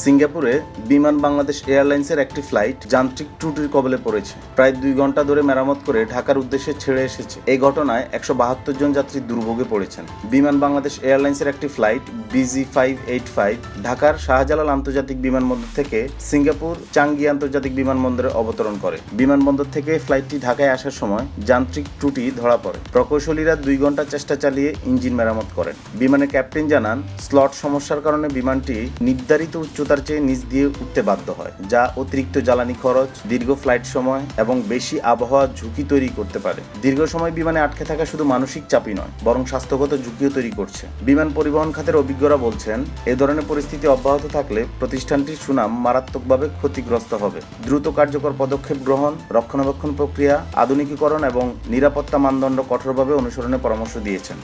সিঙ্গাপুরে বিমান বাংলাদেশ এয়ারলাইন্সের একটি ফ্লাইট যান্ত্রিক ত্রুটির কবলে পড়েছে। প্রায় দুই ঘণ্টা ধরে মেরামত করে ঢাকার উদ্দেশ্যে ছেড়ে এসেছে। এই ঘটনায় একশো বাহাত্তর জন যাত্রী দুর্ভোগে পড়েছেন। বিমান বাংলাদেশ এয়ারলাইন্সের একটি flight BG five eight five ঢাকার শাহজালাল আন্তর্জাতিক বিমানবন্দর থেকে সিঙ্গাপুর চাঙ্গি আন্তর্জাতিক বিমানবন্দরে অবতরণ করে। বিমানবন্দর থেকে ফ্লাইটটি ঢাকায় আসার সময় যান্ত্রিক ত্রুটি ধরা পড়ে। প্রকৌশলীরা দুই ঘণ্টা চেষ্টা চালিয়ে ইঞ্জিন মেরামত করেন। বিমানের ক্যাপ্টেন জানান, স্লট সমস্যার কারণে বিমানটি নির্ধারিত উচ্চতার চেয়ে নিচ দিয়ে উঠতে বাধ্য হয়, যা অতিরিক্ত জ্বালানি খরচ, দীর্ঘ ফ্লাইট সময় এবং বেশি আবহাওয়া ঝুঁকি তৈরি করতে পারে। দীর্ঘ সময় বিমানে আটকে থাকা শুধু মানসিক চাপই নয়, বরং স্বাস্থ্যগত ঝুঁকিও তৈরি করছে। বিমান পরিবহন খাতের অভিজ্ঞরা বলছেন, এ ধরনের পরিস্থিতি অব্যাহত থাকলে প্রতিষ্ঠানটির সুনাম মারাত্মকভাবে ক্ষতিগ্রস্ত হবে। দ্রুত কার্যকর পদক্ষেপ গ্রহণ, রক্ষণাবেক্ষণ প্রক্রিয়া, আধুনিকীকরণ এবং নিরাপত্তা মানদণ্ড কঠোরভাবে অনুসরণের পরামর্শ দিয়েছেন।